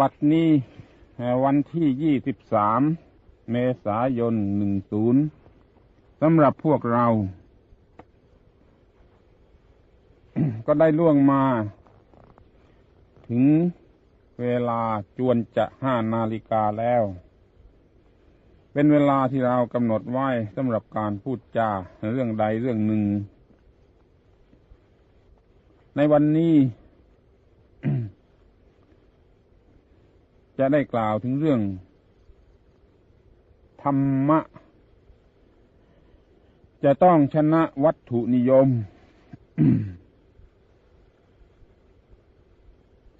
บัดนี้วันที่ยี่สิบสามเมษายนหนึ่งศูนย์สำหรับพวกเรา ก็ได้ล่วงมา ถึงเวลาจวนจะห้านาฬิกาแล้ว เป็นเวลาที่เรากำหนดไว้สำหรับการพูดจาเรื่องใดเรื่องหนึ่ง ในวันนี้ จะได้กล่าวถึงเรื่อง ธรรมะ จะต้องชนะวัตถุนิยม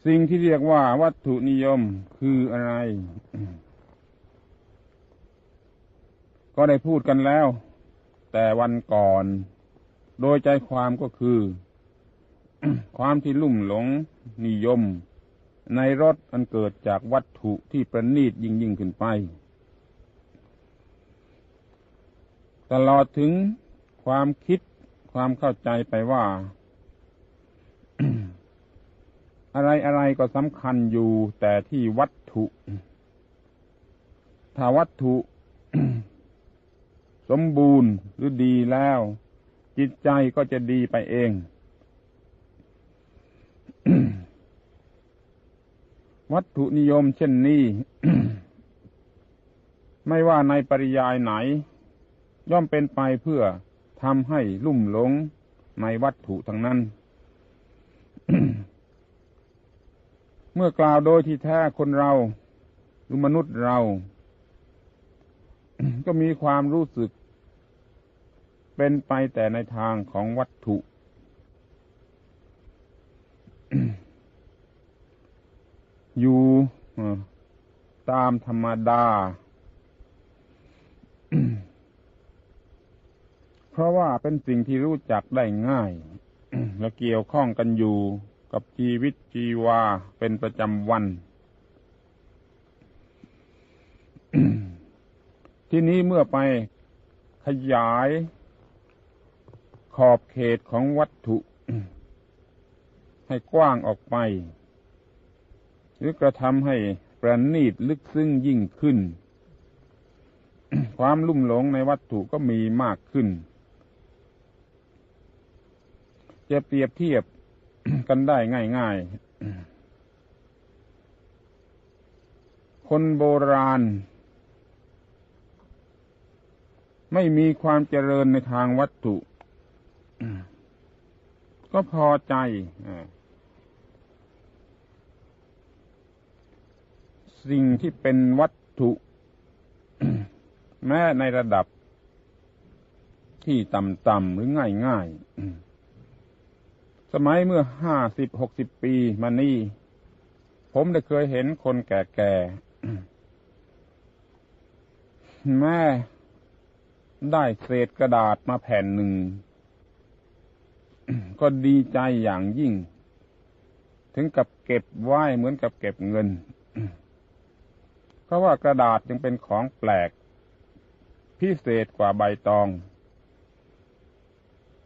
สิ่งที่เรียกว่าวัตถุนิยมคืออะไร ก็ได้พูดกันแล้ว แต่วันก่อน โดยใจความก็คือ ความที่ลุ่มหลงนิยม ในรถอันเกิดจากวัตถุที่ประณีตยิ่งยิ่งขึ้นไป ตลอดถึงความคิดความเข้าใจไปว่า อะไรอะไรก็สำคัญอยู่แต่ที่วัตถุ ถ้าวัตถุ สมบูรณ์หรือดีแล้ว จิตใจก็จะดีไปเอง วัตถุนิยมเช่นนี้ ไม่ว่าในปริยายไหน ย่อมเป็นไปเพื่อทำให้ลุ่มหลงในวัตถุทั้งนั้น เมื่อกล่าวโดยที่แท้คนเราหรือมนุษย์เรา ก็มีความรู้สึก เป็นไปแต่ในทางของวัตถุ อยู่ตามธรรมดา เพราะว่าเป็นสิ่งที่รู้จักได้ง่าย และเกี่ยวข้องกันอยู่กับชีวิตชีวาเป็นประจำวัน ที่นี้เมื่อไปขยายขอบเขตของวัตถุ ให้กว้างออกไป หรือกระทำให้ประณีตลึกซึ้งยิ่งขึ้น ความลุ่มหลงในวัตถุก็มีมากขึ้น จะเปรียบเทียบกันได้ง่ายๆ คนโบราณ ไม่มีความเจริญในทางวัตถุ ก็พอใจ สิ่งที่เป็นวัตถุ แม้ในระดับที่ต่ำๆหรือง่ายๆ สมัยเมื่อห้าสิบหกสิบปีมานี่ ผมได้เคยเห็นคนแก่ๆ แม่ได้เศษกระดาษมาแผ่นหนึ่ง ก็ดีใจอย่างยิ่ง ถึงกับเก็บไหว้เหมือนกับเก็บเงิน เพราะว่ากระดาษยังเป็นของแปลก พิเศษกว่าใบตอง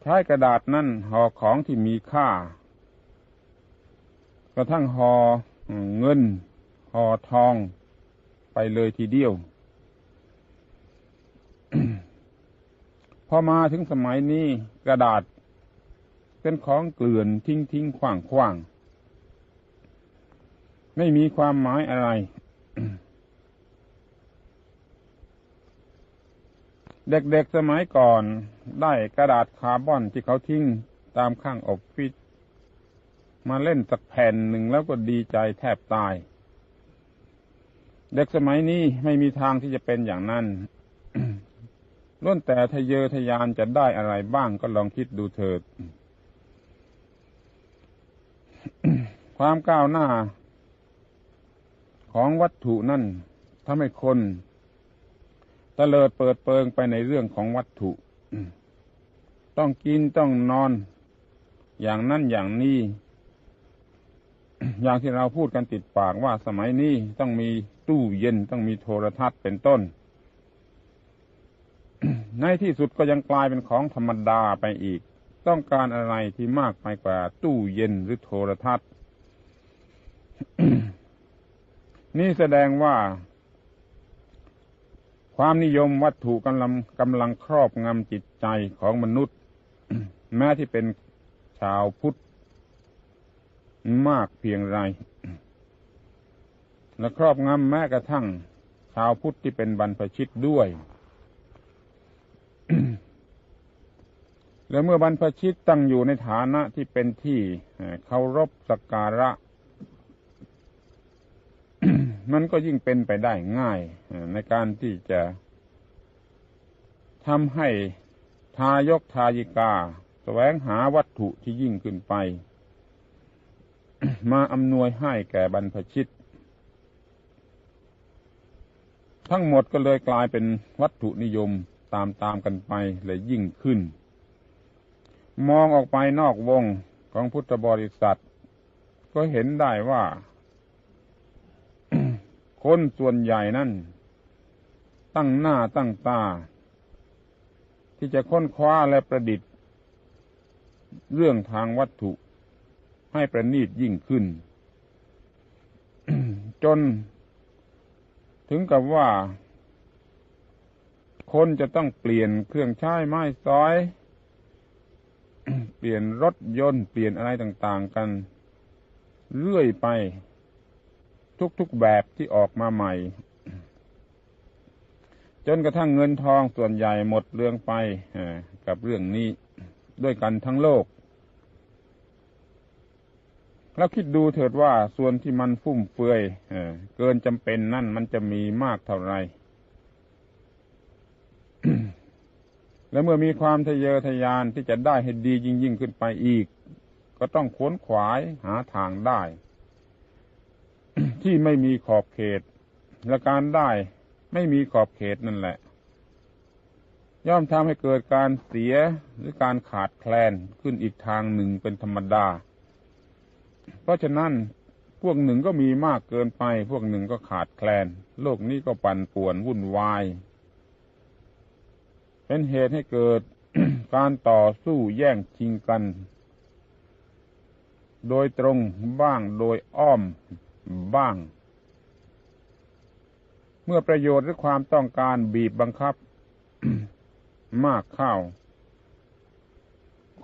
ใช้กระดาษนั่นห่อของที่มีค่า กระทั่งห่อเงินห่อทองไปเลยทีเดียว พอมาถึงสมัยนี้กระดาษ เป็นของเกลื่อนทิ้งทิ้งขว้างขว้าง ไม่มีความหมายอะไร เด็กๆสมัยก่อนได้กระดาษคาร์บอนที่เขาทิ้งตามข้างออฟฟิศมาเล่นสักแผ่นหนึ่งแล้วก็ดีใจแทบตาย เด็กสมัยนี้ไม่มีทางที่จะเป็นอย่างนั้นล้วนแต่ทะเยอทะยานจะได้อะไรบ้างก็ลองคิดดูเถิด ความก้าวหน้า ของวัตถุนั่นทำให้คน ตะเลิดเปิดเปิงไปในเรื่องของวัตถุ ต้องกินต้องนอน อย่างนั่นอย่างนี้ อย่างที่เราพูดกันติดปากว่าสมัยนี้ต้องมีตู้เย็นต้องมีโทรทัศน์เป็นต้น ในที่สุดก็ยังกลายเป็นของธรรมดาไปอีก ต้องการอะไรที่มากไปกว่าตู้เย็นหรือโทรทัศน์ นี่แสดงว่า ความนิยมวัตถุกำลังกำลังครอบงำจิตใจของมนุษย์ แม้ที่เป็นชาวพุทธมากเพียงไรและครอบงำแม้กระทั่งชาวพุทธที่เป็นบรรพชิตด้วย และเมื่อบรรพชิตตั้งอยู่ในฐานะที่เป็นที่เคารพสักการะ มันก็ยิ่งเป็นไปได้ง่ายในการที่จะทำให้ทายกทายิกาแสวงหาวัตถุที่ยิ่งขึ้นไป มาอำนวยให้แก่บรรพชิต ทั้งหมดก็เลยกลายเป็นวัตถุนิยมตามตามกันไปเลยยิ่งขึ้น มองออกไปนอกวงของพุทธบริษัท ก็เห็นได้ว่า คนส่วนใหญ่นั่น ตั้งหน้าตั้งตา ที่จะค้นคว้าและประดิษฐ์ เรื่องทางวัตถุให้ประณีตยิ่งขึ้น จน ถึงกับว่า คนจะต้องเปลี่ยนเครื่องใช้ไม้ซอย เปลี่ยนรถยนต์ เปลี่ยนอะไรต่าง ๆ กัน เรื่อยไป ทุกๆแบบที่ออกมาใหม่ จนกระทั่งเงินทองส่วนใหญ่หมดเรื่องไปกับเรื่องนี้ด้วยกันทั้งโลก แล้วคิดดูเถิดว่าส่วนที่มันฟุ่มเฟือยเกินจำเป็นนั่นมันจะมีมากเท่าไหร่และเมื่อมีความทะเยอทะยานที่จะได้ให้ดียิ่งยิ่งขึ้นไปอีก ก็ต้องขวนขวายหาทางได้ ที่ไม่มีขอบเขต และการได้ไม่มีขอบเขตนั่นแหละ ย่อมทำให้เกิดการเสียหรือการขาดแคลนขึ้นอีกทางหนึ่งเป็นธรรมดา เพราะฉะนั้นพวกหนึ่งก็มีมากเกินไป พวกหนึ่งก็ขาดแคลน โลกนี้ก็ปั่นป่วนวุ่นวาย เป็นเหตุให้เกิดการต่อสู้แย่งชิงกัน โดยตรงบ้างโดยอ้อม บ้าง เมื่อประโยชน์หรือความต้องการบีบบังคับ มากเข้า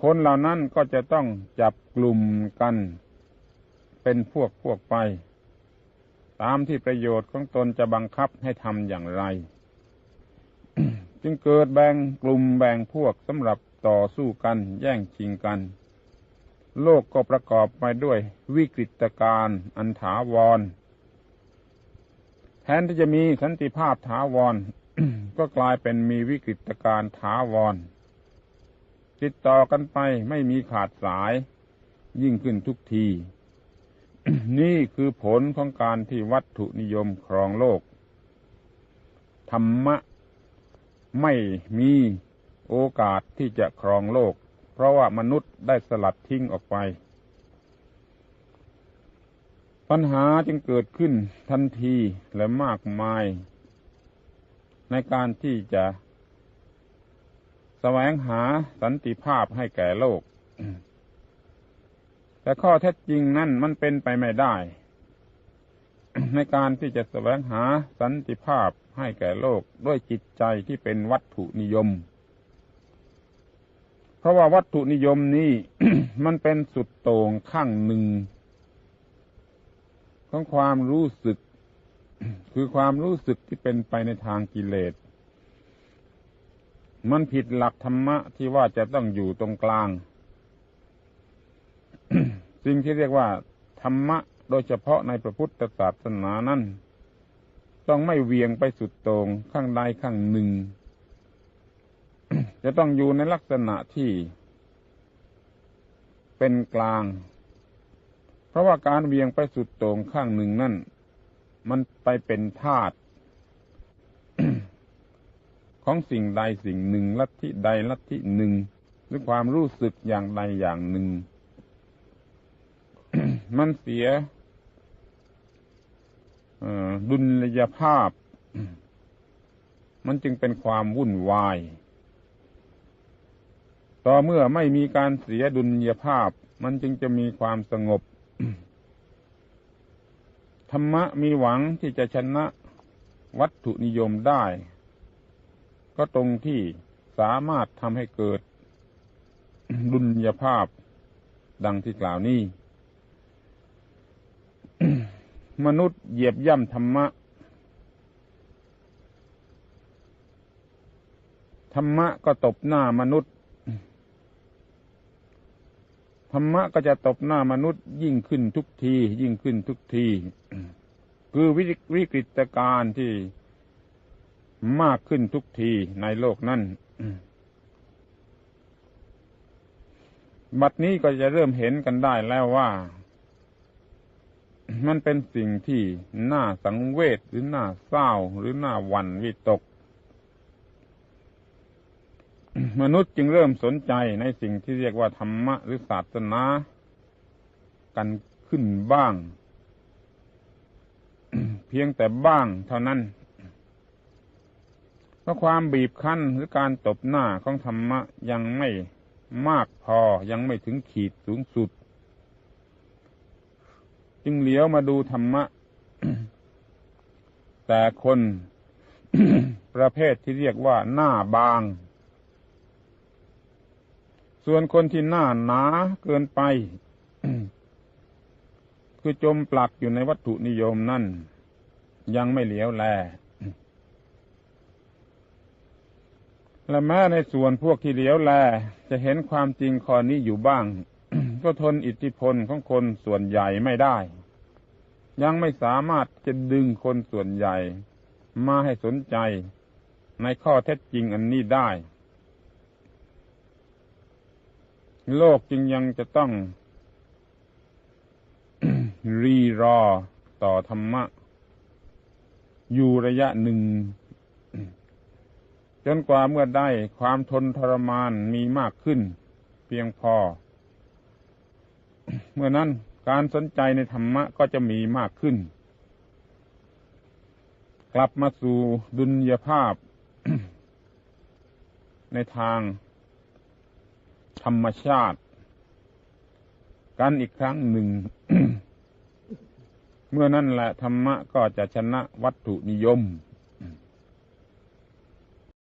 คนเหล่านั้นก็จะต้องจับกลุ่มกัน เป็นพวกพวกไป ตามที่ประโยชน์ของตนจะบังคับให้ทำอย่างไร จึงเกิดแบ่งกลุ่มแบ่งพวกสำหรับต่อสู้กัน แย่งชิงกัน โลกก็ประกอบไปด้วยวิกฤตการณ์อันถาวร แทนที่จะมีสันติภาพถาวร ก็กลายเป็นมีวิกฤตการณ์ถาวร ติดต่อกันไปไม่มีขาดสาย ยิ่งขึ้นทุกที นี่คือผลของการที่วัตถุนิยมครองโลก ธรรมะไม่มีโอกาสที่จะครองโลก เพราะว่ามนุษย์ได้สลัดทิ้งออกไป ปัญหาจึงเกิดขึ้นทันทีและมากมาย ในการที่จะแสวงหาสันติภาพให้แก่โลก แต่ข้อเท็จจริงนั่นมันเป็นไปไม่ได้ ในการที่จะแสวงหาสันติภาพให้แก่โลกด้วยจิตใจที่เป็นวัตถุนิยม ราะว่าวัตถุนิยมนี้ มันเป็นสุดโต่งข้างหนึ่ง ของความรู้สึก คือความรู้สึกที่เป็นไปในทางกิเลส มันผิดหลักธรรมะที่ว่าจะต้องอยู่ตรงกลาง สิ่งที่เรียกว่า ธรรมะโดยเฉพาะในพระพุทธศาสนานั้น ต้องไม่เวียงไปสุดโต่งข้างใดข้างหนึ่ง จะต้องอยู่ในลักษณะที่เป็นกลาง เพราะว่าการเวียงไปสุดโต่งข้างหนึ่งนั่น มันไปเป็นธาตุของสิ่งใดสิ่งหนึ่ง ลัทธิใดลัทธิหนึ่งหรือความรู้สึกอย่างใดอย่างหนึ่ง มันเสียดุลยภาพ มันจึงเป็นความวุ่นวาย ต่อเมื่อไม่มีการเสียดุลยภาพ มันจึงจะมีความสงบ ธรรมะมีหวังที่จะชนะวัตถุนิยมได้ ก็ตรงที่สามารถทำให้เกิดดุลยภาพ ดังที่กล่าวนี้ มนุษย์เหยียบย่ำธรรมะ ธรรมะก็ตบหน้ามนุษย์ ธ รรมะก็จะตบหน้ามนุษย์ยิ่งขึ้นทุกที ยิ่งขึ้นทุกที คือวิกฤตการณ์ที่มากขึ้นทุกทีในโลกนั้นบัดนี้ก็จะเริ่มเห็นกันได้แล้วว่า มันเป็นสิ่งที่น่าสังเวชหรือน่าเศร้าหรือน่าหวั่นวิตก มนุษย์จึงเริ่มสนใจในสิ่งที่เรียกว่าธรรมะหรือศาสนา กันขึ้นบ้าง เพียงแต่บ้างเท่านั้นเพราะความบีบคั้นหรือการตบหน้าของธรรมะยังไม่มากพอยังไม่ถึงขีดสูงสุด จึงเหลียวมาดูธรรมะ แต่คนประเภทที่เรียกว่าหน้าบาง ส่วนคนที่หน้าหนาเกินไป คือจมปลักอยู่ในวัตถุนิยมนั่น ยังไม่เหลียวแล และแม้ในส่วนพวกที่เหลียวแล จะเห็นความจริงข้อนี้อยู่บ้าง ก็ทนอิทธิพลของคนส่วนใหญ่ไม่ได้ ยังไม่สามารถจะดึงคนส่วนใหญ่ มาให้สนใจในข้อเท็จจริงอันนี้ได้ โลกจึงยังจะต้อง รีรอต่อธรรมะ อยู่ระยะหนึ่ง จนกว่าเมื่อได้ความทนทรมานมีมากขึ้น เพียงพอ เมื่อนั้นการสนใจในธรรมะก็จะมีมากขึ้น กลับมาสู่ดุลยภาพ ในทาง ธรรมชาติ กันอีกครั้งหนึ่ง เมื่อนั่นแหละธรรมะก็จะชนะวัตถุนิยม